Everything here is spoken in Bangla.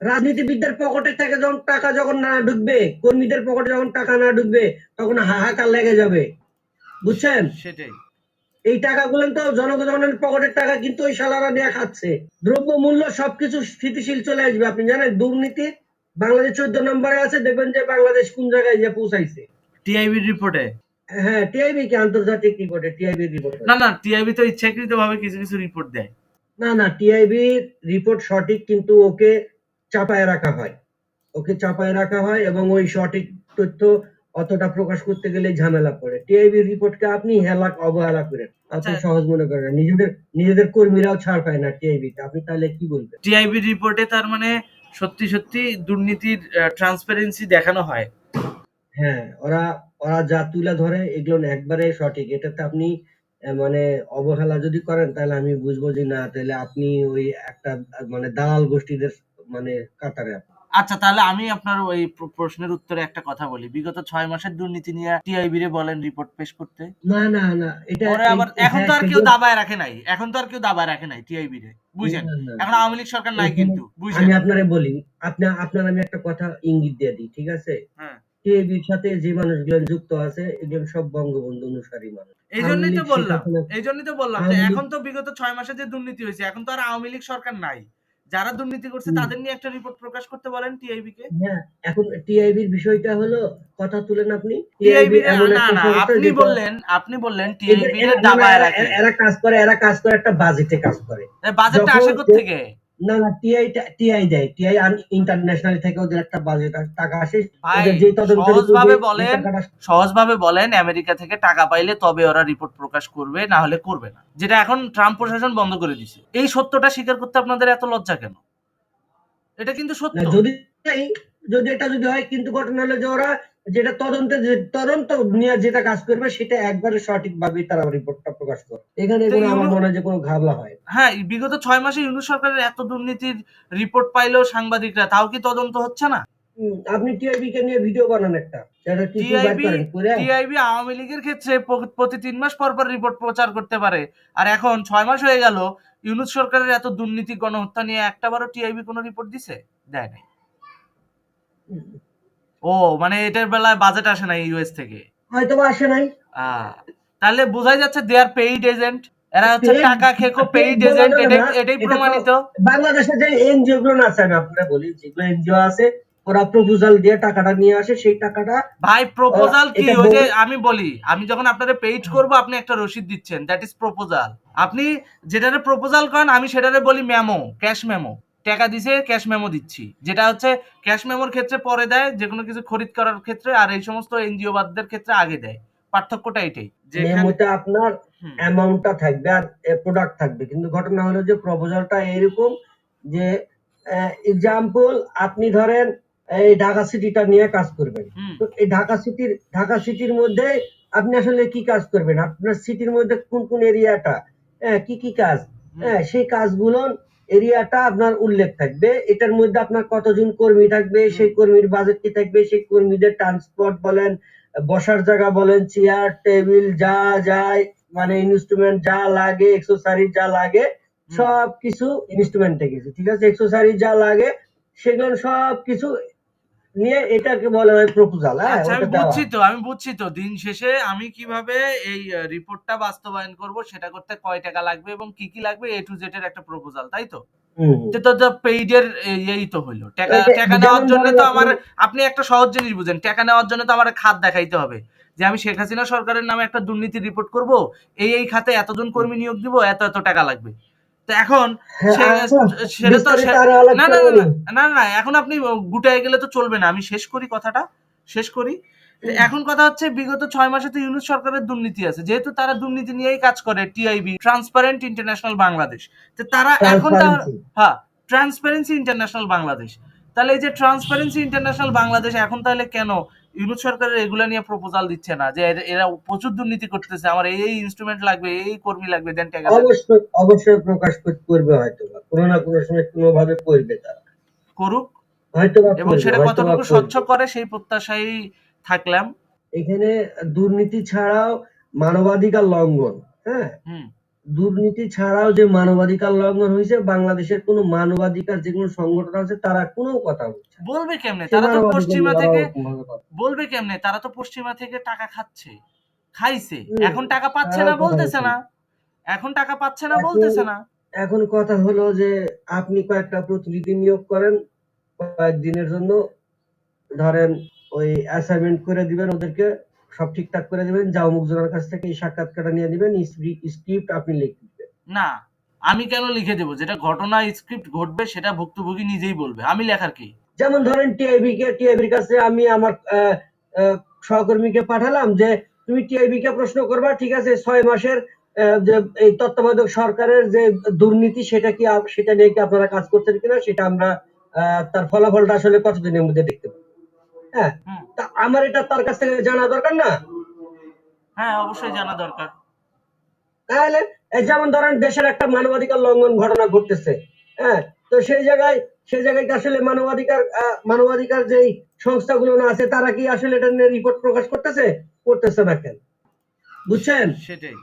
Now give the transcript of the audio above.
রাজনীতিবিদদের পকেটে থেকে যখন টাকা যখন না ঢুকবে কর্মীদের পকেটে যখন টাকা না ঢুকবে তখন হাহাকার লেগে যাবে। বুঝছেন? সেটাই। এই টাকাগুলো তো জনগণের পকেটের টাকা কিন্তু ওই শালারা নিয়ে খাচ্ছে। দ্রব্য মূল্য সবকিছু স্থিতিশীল চলে আসবে। আপনি জানেন দুর্নীতি বাংলাদেশ চোদ্দ নম্বরে আছে দেখবেন যে বাংলাদেশ কোন জায়গায় যে পৌঁছাইছে। টিআইবির রিপোর্টে? হ্যাঁ টিআইবি কি? আন্তর্জাতিক রিপোর্টে টিআইবি রিপোর্ট। না না টিআইবি তো ইচ্ছাকৃত ভাবে কিছু কিছু রিপোর্ট দেয়। না না টিআইবি রিপোর্ট সঠিক কিন্তু ওকে চাপায় রাখা হয়। ওকে চাপায় রাখা হয় এবং ওই সঠিক তথ্য অতটা প্রকাশ করতে গেলে ঝামেলা পড়ে। টিআইবি রিপোর্টকে আপনি হেলা অবহেলা করেন। আপনি আচ্ছা। সহজ মনে করেন নিজেদের নিজেদের কর্মীরাও ছাড় পায় না টিআইবি আপনি তাহলে কি বলবেন? টিআইবির রিপোর্টে তার মানে সত্যি সত্যি দুর্নীতির ট্রান্সপারেন্সি দেখানো হয়। হ্যাঁ ওরা ওরা যা তুলে ধরে এগুলো একবারে সঠিক। এটাতে আপনি মানে অবহেলা যদি করেন তাহলে আমি বুঝব যে না তাহলে আপনি ওই একটা মানে দালাল গোষ্ঠীদের মানে কাতারে আচ্ছা তাহলে আমি আপনার ওই প্রশ্নের উত্তরে একটা কথা বলি। বিগত ছয় মাসের দুর্নীতি নিয়ে টিআইবি রে বলেন রিপোর্ট পেশ করতে? না না না এটা পরে আবার এখন তো হ্যাঁ, আর কেউ দাবায় রাখে নাই। এখন তো আর কেউ দাবায় রাখে নাই টিআইবি রে। বুঝছেন? না, না, এখন আওয়ামী লীগ সরকার নাই কিন্তু। বুঝছেন? আমি আপনারে বলি আপনি আপনার আমি একটা কথা ইঙ্গিত দিয়ে দিই ঠিক আছে? হ্যাঁ। টিএবির সাথে যে মানুষগুলো যুক্ত আছে এগুলো সব বঙ্গবন্ধু অনুসারী মানুষ। এই জন্যই তো বললাম। এই জন্যই তো বললাম যে এখন তো বিগত ছয় মাসে যে দুর্নীতি হয়েছে এখন তো আর আওয়ামী লীগ সরকার নাই। যারা দুর্নীতি করছে তাদের নিয়ে একটা রিপোর্ট প্রকাশ করতে বলেন টিআইবি কে। হ্যাঁ এখন টিআইবির বিষয়টা হলো কথা তুলেন আপনি। টিআইবি না না আপনি বললেন আপনি বললেন টিআইবি এর এরা- দাবায় রাখে। এরা কাজ করে এরা কাজ করে একটা বাজেটে কাজ করে। বাজেটটা আসে কোথা থেকে না না টিআই টিআই দেয়। টিআই ইন্টারন্যাশনাল থেকে ওদের একটা বাজেট টাকা আসে। সহজভাবে বলেন সহজভাবে বলেন আমেরিকা থেকে টাকা পাইলে তবে ওরা রিপোর্ট প্রকাশ করবে না হলে করবে না। যেটা এখন ট্রাম্প প্রশাসন বন্ধ করে দিছে। এই সত্যটা স্বীকার করতে আপনাদের এত লজ্জা কেন? এটা কিন্তু সত্য। যদি যদি এটা যদি হয় কিন্তু ঘটনা হলো যে ওরা যেটা তদন্তে যে তদন্ত নিয়ে যেটা কাজ করবে সেটা একবারে সঠিকভাবে তারা রিপোর্টটা প্রকাশ করে এখানে কোনো আমার মনে হয় যে কোনো ঘাবলা হয় হ্যাঁ বিগত ছয় মাসে ইউনুস সরকারের এত দুর্নীতির রিপোর্ট পাইলেও সাংবাদিকরা তাও কি তদন্ত হচ্ছে না? আপনি টিআইবি কে নিয়ে ভিডিও বানান একটা। টিআইবি আওয়ামী লীগের ক্ষেত্রে প্রতি তিন মাস পর পর রিপোর্ট প্রচার করতে পারে। আর এখন ছয় মাস হয়ে গেল ইউনুস সরকারের এত দুর্নীতি গণহত্যা নিয়ে একটাবারও টিআইবি কোনো রিপোর্ট দিছে? দেয় নাই। ও মানে এটার বেলায় বাজেট আসে না ইউএস থেকে? হয়তো আসে নাই। তাহলে বোঝাই যাচ্ছে দে আর পেইড এজেন্ট এরা হচ্ছে টাকা খেকো paid পেইড এজেন্ট এটাই এটা প্রমাণিত। বাংলাদেশে যে এনজিও গুলো আছে আমি আপনারা বলি যেগুলো এনজিও আছে ওরা প্রপোজাল দিয়ে টাকাটা নিয়ে আসে সেই টাকাটা ভাই প্রপোজাল কি? ওই যে আমি বলি আমি যখন আপনারে পেইড করব আপনি একটা রসিদ দিচ্ছেন। দ্যাট ইজ প্রপোজাল আপনি যেটারে প্রপোজাল করেন আমি সেটারে বলি মেমো ক্যাশ মেমো টাকা দিছে ক্যাশ মেমো দিচ্ছি। যেটা হচ্ছে ক্যাশ মেমোর ক্ষেত্রে পরে দেয় যে কোনো কিছু খরিদ করার ক্ষেত্রে আর এই সমস্ত এনজিও বাদদের ক্ষেত্রে আগে দেয়। পার্থক্যটা এটাই যেখানে মেমোতে আপনার অ্যামাউন্টটা থাকবে আর প্রোডাক্ট থাকবে। কিন্তু ঘটনা হলো যে প্রপোজালটা এরকম যে এক্সাম্পল আপনি ধরেন এই ঢাকা সিটিটা নিয়ে কাজ করবেন। তো এই ঢাকা সিটির ঢাকা সিটির মধ্যে আপনি আসলে কি কাজ করবেন? আপনার সিটির মধ্যে কোন কোন এরিয়াটা হ্যাঁ কি কি কাজ? হ্যাঁ সেই কাজগুলো এরিয়াটা আপনার উল্লেখ থাকবে। এটার মধ্যে আপনার কতজন কর্মী থাকবে সেই কর্মীর বাজেট কি থাকবে সেই কর্মীদের ট্রান্সপোর্ট বলেন বসার জায়গা বলেন চেয়ার টেবিল যা যায় মানে ইনস্ট্রুমেন্ট যা লাগে এক্সেসরিজ যা লাগে। সব কিছু ইনস্ট্রুমেন্টে গেছে ঠিক আছে? এক্সেসরিজ যা লাগে সেগুলো সব কিছু নিয়ে এটাকে বলা হয় প্রপোজাল হ্যাঁ আচ্ছা আমি বুঝছি তো আমি বুঝছি তো। দিন শেষে আমি কীভাবে এই রিপোর্টটা বাস্তবায়ন করব সেটা করতে কয় টাকা লাগবে এবং কি কি লাগবে এ টু জেড এর একটা প্রপোজাল তাই তো। তো তো পেইডের এই তো হইল। টাকা টাকা নেওয়ার জন্য তো আমার আপনি একটা সহজ জিনিস বুঝেন টাকা নেওয়ার জন্য তো আমার খাত দেখাইতে হবে। যে আমি শেখ হাসিনা সরকারের নামে একটা দুর্নীতি রিপোর্ট করব এই এই খাতে এতজন কর্মী নিয়োগ দিব এত এত টাকা লাগবে। তো এখন হ্যাঁ, আচ্ছা, সেটা তো না না না এখন আপনি গুটায় গেলে তো চলবে না। আমি শেষ করি কথাটা শেষ করি। এখন কথা হচ্ছে বিগত ছয় মাসে তো ইউনুস সরকারের দুর্নীতি আছে। যেহেতু তারা দুর্নীতি নিয়েই কাজ করে টিআইবি ট্রান্সপারেন্ট ইন্টারন্যাশনাল বাংলাদেশ তো তারা এখন হ্যাঁ ট্রান্সপারেন্সি ইন্টারন্যাশনাল বাংলাদেশ তাহলে এই যে ট্রান্সপারেন্সি ইন্টারন্যাশনাল বাংলাদেশ এখন তাহলে কেন ইউনুস সরকারের এগুলা নিয়ে প্রপোজাল দিচ্ছে না যে এরা- প্রচুর দুর্নীতি করতেছে আমার এই ইনস্ট্রুমেন্ট লাগবে এই কর্মী লাগবে দেন টাকা অবশ্যই অবশ্যই প্রকাশ কর- করবে হয়তো কোনো না কোনো সময় কোনো ভাবে করবে তারা। করুক। হয়তো এবং সেটা কতটুকু স্বচ্ছ করে সেই প্রত্যাশাই থাকলাম। এখানে দুর্নীতি ছাড়াও মানবাধিকার লঙ্ঘন হ্যাঁ? হুম। দুর্নীতি ছাড়াও যে মানবাধিকার লঙ্ঘন হয়েছে বাংলাদেশের কোনো মানবাধিকার যে কোনো সংগঠন আছে তারা কোনো কথা বলছে বলবে কেমনে? তারা তো পশ্চিমা থেকে। বলবে কেমনে? তারা তো পশ্চিমা থেকে টাকা খাচ্ছে খাইছে। এখন টাকা পাচ্ছে না বলতেছে না। এখন টাকা পাচ্ছে না বলতেছে না। এখন কথা হলো যে আপনি কয়েকটা প্রতিনিধি নিয়োগ করেন কয়েকদিনের জন্য ধরেন ওই অ্যাসাইনমেন্ট করে দিবেন ওদেরকে। সব ঠিকঠাক করে দিবেন যাও মুখজনের কাছ থেকে এই সাক্ষাৎকারটা নিয়ে দিবেন স্ক্রিপ্ট আপনি লিখে দিবেন। না আমি কেন লিখে দেবো? যেটা ঘটনা স্ক্রিপ্ট ঘটবে সেটা ভুক্তভোগী নিজেই বলবে। আমি লেখার কি? যেমন ধরেন টিআইবি কে টিআইবির কাছে আমি আমার সহকর্মীকে পাঠালাম যে তুমি টিআইবি কে প্রশ্ন করবা ঠিক আছে ছয় মাসের যে এই তত্ত্বাবধায়ক সরকারের যে দুর্নীতি সেটা কি সেটা নিয়ে কি আপনারা কাজ করছেন কিনা সেটা আমরা আহ, তার ফলাফলটা আসলে কতদিনের মধ্যে দেখতে পাবো? হ্যাঁ। তা আমার এটা তার কাছ থেকে জানা দরকার না? হ্যাঁ অবশ্যই জানা দরকার। তাহলে এই যেমন ধরেন দেশের একটা মানবাধিকার লঙ্ঘন ঘটনা ঘটতেছে হ্যাঁ তো সেই জায়গায় সেই জায়গায় কি আসলে মানবাধিকার মানবাধিকার যেই সংস্থাগুলো না আছে তারা কি আসলে এটা নিয়ে রিপোর্ট প্রকাশ করতেছে? করতেছে না কেন? বুঝছেন? সেটাই।